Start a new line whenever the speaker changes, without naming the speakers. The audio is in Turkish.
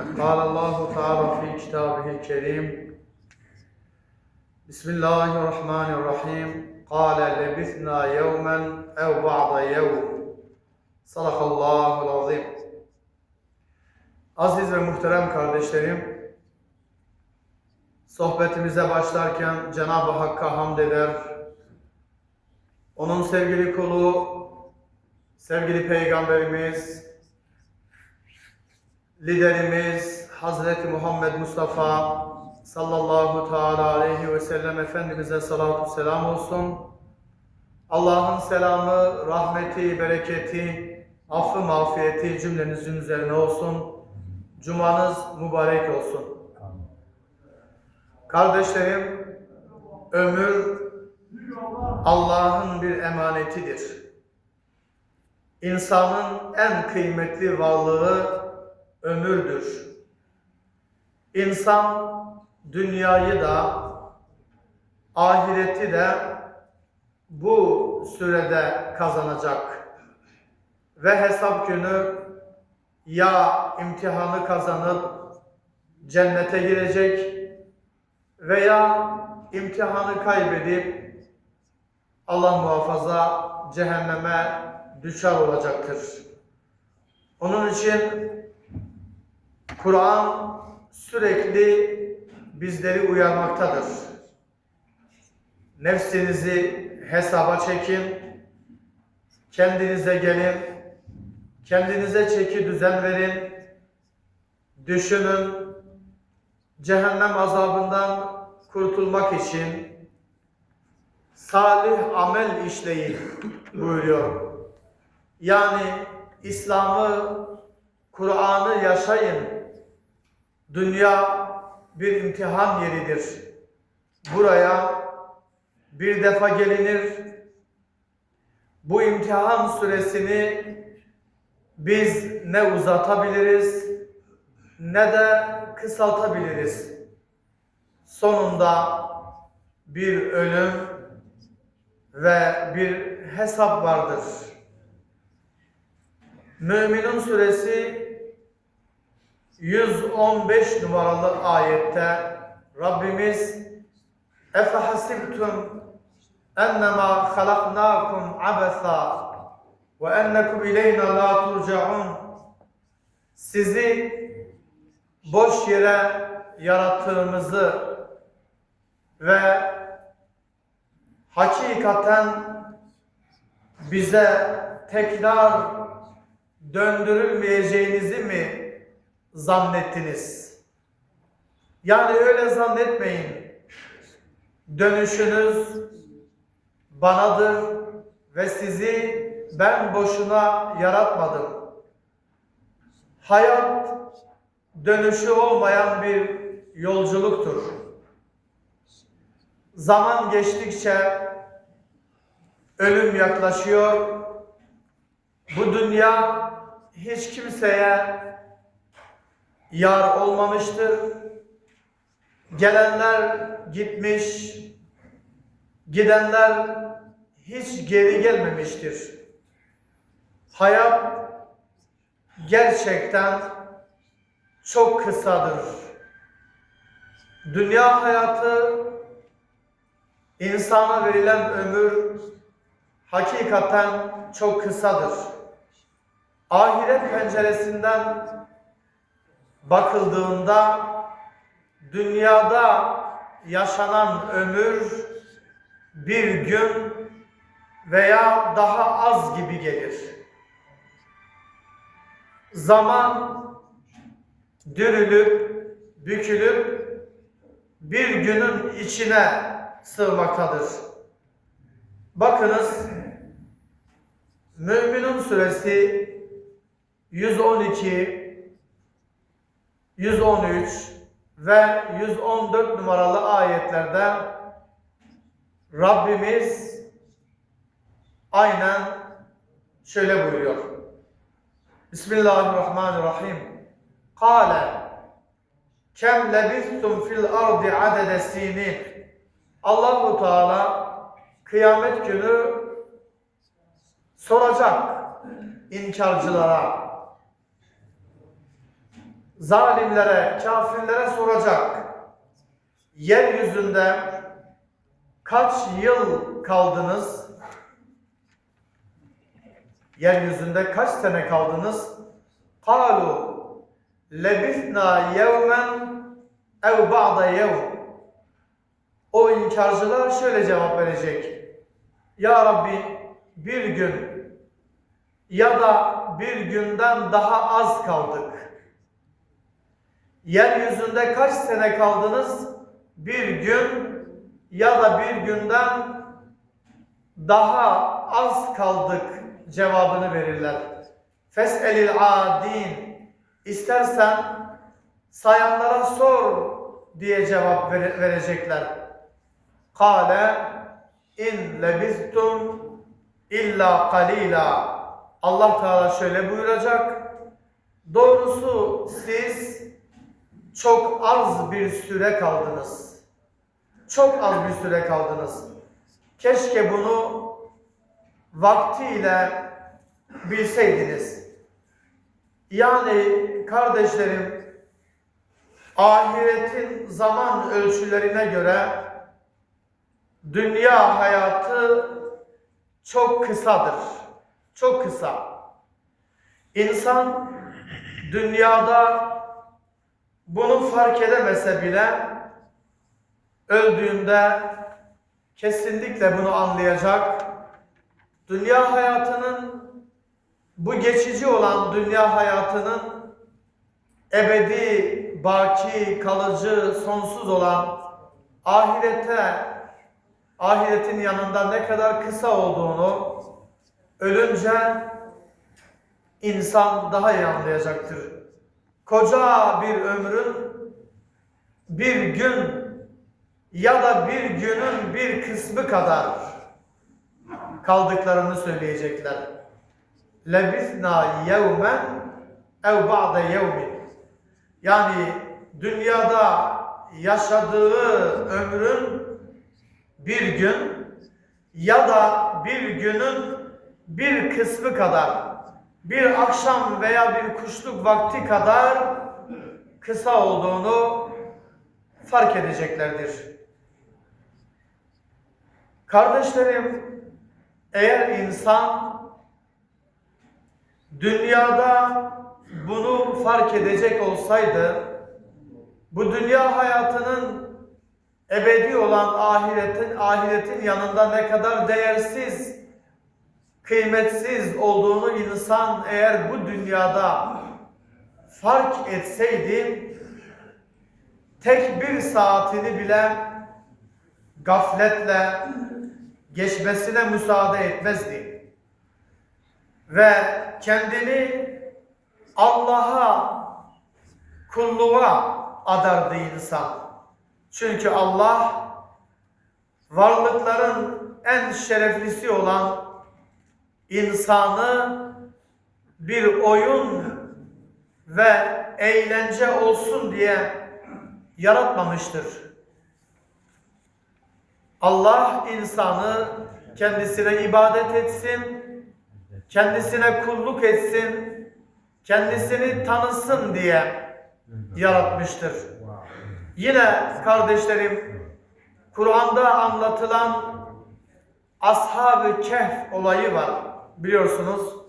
محمد قال الله تعالى في كتابه الكريم بسم الله الرحمن الرحيم قال لبثنا يوما أو بعض يوم صدق الله العظيم Aziz ve muhterem kardeşlerim, sohbetimize başlarken Cenab-ı Hakk'a hamd eder, onun sevgili kulu, sevgili Peygamberimiz, liderimiz Hazreti Muhammed Mustafa sallallahu teala aleyhi ve sellem Efendimiz'e salatu selam olsun. Allah'ın selamı, rahmeti, bereketi, affı, mağfireti cümlenizin üzerine olsun. Cumanız mübarek olsun. Kardeşlerim, ömür Allah'ın bir emanetidir. İnsanın en kıymetli varlığı ömürdür. İnsan dünyayı da ahireti de bu sürede kazanacak. Ve hesap günü ya imtihanı kazanıp cennete girecek veya imtihanı kaybedip Allah muhafaza cehenneme düşer olacaktır. Onun için Kur'an sürekli bizleri uyarmaktadır. Nefsinizi hesaba çekin, kendinize gelin, kendinize çeki düzen verin, düşünün, cehennem azabından kurtulmak için salih amel işleyin buyuruyor. Yani İslam'ı, Kur'an'ı yaşayın. Dünya bir imtihan yeridir. Buraya bir defa gelinir. Bu imtihan süresini biz ne uzatabiliriz ne de kısaltabiliriz. Sonunda bir ölüm ve bir hesap vardır. Müminun suresi 115 numaralı ayette Rabbimiz Efe hasibtum ennema halaknakum abesa ve ennekum ileyna la turcaun. Sizi boş yere yarattığımızı ve hakikaten bize tekrar döndürülmeyeceğinizi mi zannettiniz? Yani öyle zannetmeyin. Dönüşünüz banadır ve sizi ben boşuna yaratmadım. Hayat dönüşü olmayan bir yolculuktur. Zaman geçtikçe ölüm yaklaşıyor. Bu dünya hiç kimseye yar olmamıştır. Gelenler gitmiş, gidenler hiç geri gelmemiştir. Hayat gerçekten çok kısadır. Dünya hayatı insana verilen ömür hakikaten çok kısadır. Ahiret penceresinden bakıldığında dünyada yaşanan ömür bir gün veya daha az gibi gelir. Zaman dürülüp, bükülüp bir günün içine sığmaktadır. Bakınız Müminun suresi 112 113 ve 114 numaralı ayetlerde Rabbimiz aynen şöyle buyuruyor. Bismillahirrahmanirrahim. Kale kem lebistum fil ardi adede sinin. Allahu Teala kıyamet günü soracak inkarcılara zalimlere, kafirlere soracak. Yeryüzünde kaç yıl kaldınız? Yeryüzünde kaç sene kaldınız? Kalu lebithna yevmen ev ba'da yevm. O inkarcılar şöyle cevap verecek. Ya Rabbi bir gün ya da bir günden daha az kaldık Yeryüzünde kaç sene kaldınız? Bir gün ya da bir günden daha az kaldık cevabını verirler. Fes'elil adin. İstersen sayanlara sor diye cevap vere- verecekler. Kale in lebistum illa kalila. Allah Teala şöyle buyuracak. Doğrusu siz çok az bir süre kaldınız. Çok az bir süre kaldınız. Keşke bunu vaktiyle bilseydiniz. Yani kardeşlerim ahiretin zaman ölçülerine göre dünya hayatı çok kısadır. Çok kısa. İnsan dünyada bunu fark edemese bile öldüğünde kesinlikle bunu anlayacak. Dünya hayatının bu geçici olan dünya hayatının ebedi, baki, kalıcı, sonsuz olan ahirete, ahiretin yanında ne kadar kısa olduğunu ölünce insan daha iyi anlayacaktır. Koca bir ömrün bir gün ya da bir günün bir kısmı kadar kaldıklarını söyleyecekler. Lebisna yevmen ev ba'de yevmin. Yani dünyada yaşadığı ömrün bir gün ya da bir günün bir kısmı kadar bir akşam veya bir kuşluk vakti kadar kısa olduğunu fark edeceklerdir. Kardeşlerim, eğer insan dünyada bunu fark edecek olsaydı, bu dünya hayatının ebedi olan ahiretin ahiretin yanında ne kadar değersiz, kıymetsiz olduğunu insan eğer bu dünyada fark etseydi, tek bir saatini bile gafletle geçmesine müsaade etmezdi. Ve kendini Allah'a kulluğa adardı insan. Çünkü Allah varlıkların en şereflisi olan insanı bir oyun ve eğlence olsun diye yaratmamıştır. Allah insanı kendisine ibadet etsin, kendisine kulluk etsin, kendisini tanısın diye yaratmıştır. Yine kardeşlerim, Kur'an'da anlatılan Ashab-ı Kehf olayı var. Biliyorsunuz